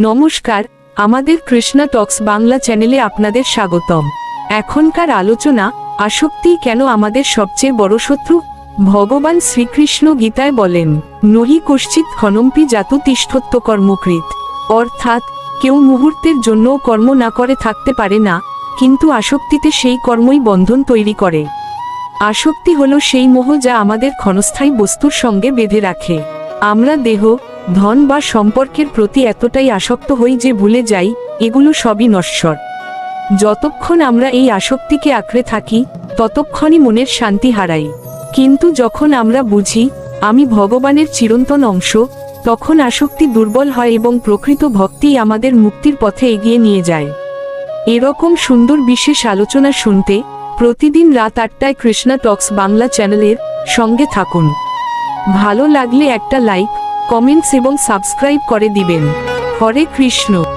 নমস্কার, আমাদের কৃষ্ণা টক্স বাংলা চ্যানেলে আপনাদের স্বাগতম। এখনকার আলোচনা, আসক্তি কেন আমাদের সবচেয়ে বড় শত্রু? ভগবান শ্রীকৃষ্ণ গীতায় বলেন, নহি কশ্চিৎ ক্ষণম্পি জাত তিষ্ঠত্ব কর্মকৃত। অর্থাৎ, কেউ মুহূর্তের জন্য কর্ম না করে থাকতে পারে না, কিন্তু আসক্তিতে সেই কর্মই বন্ধন তৈরি করে। আসক্তি হলো সেই মোহ যা আমাদের ক্ষণস্থায়ী বস্তুর সঙ্গে বেঁধে রাখে। আমরা দেহ ধন বা সম্পর্কের প্রতি এতটাই আসক্ত হই যে ভুলে যাই, এগুলো সবই নশ্বর। যতক্ষণ আমরা এই আসক্তিকে আঁকড়ে থাকি, ততক্ষণই মনের শান্তি হারাই। কিন্তু যখন আমরা বুঝি, আমি ভগবানের চিরন্তন অংশ, তখন আসক্তি দুর্বল হয় এবং প্রকৃত ভক্তিই আমাদের মুক্তির পথে এগিয়ে নিয়ে যায়। এরকম সুন্দর বিশেষ আলোচনা শুনতে, প্রতিদিন রাত আটটায় কৃষ্ণা টক্স বাংলা চ্যানেলের সঙ্গে থাকুন। ভালো লাগলে একটা লাইক কমেন্টস এবং সাবস্ক্রাইব করে দিবেন। হরে কৃষ্ণ।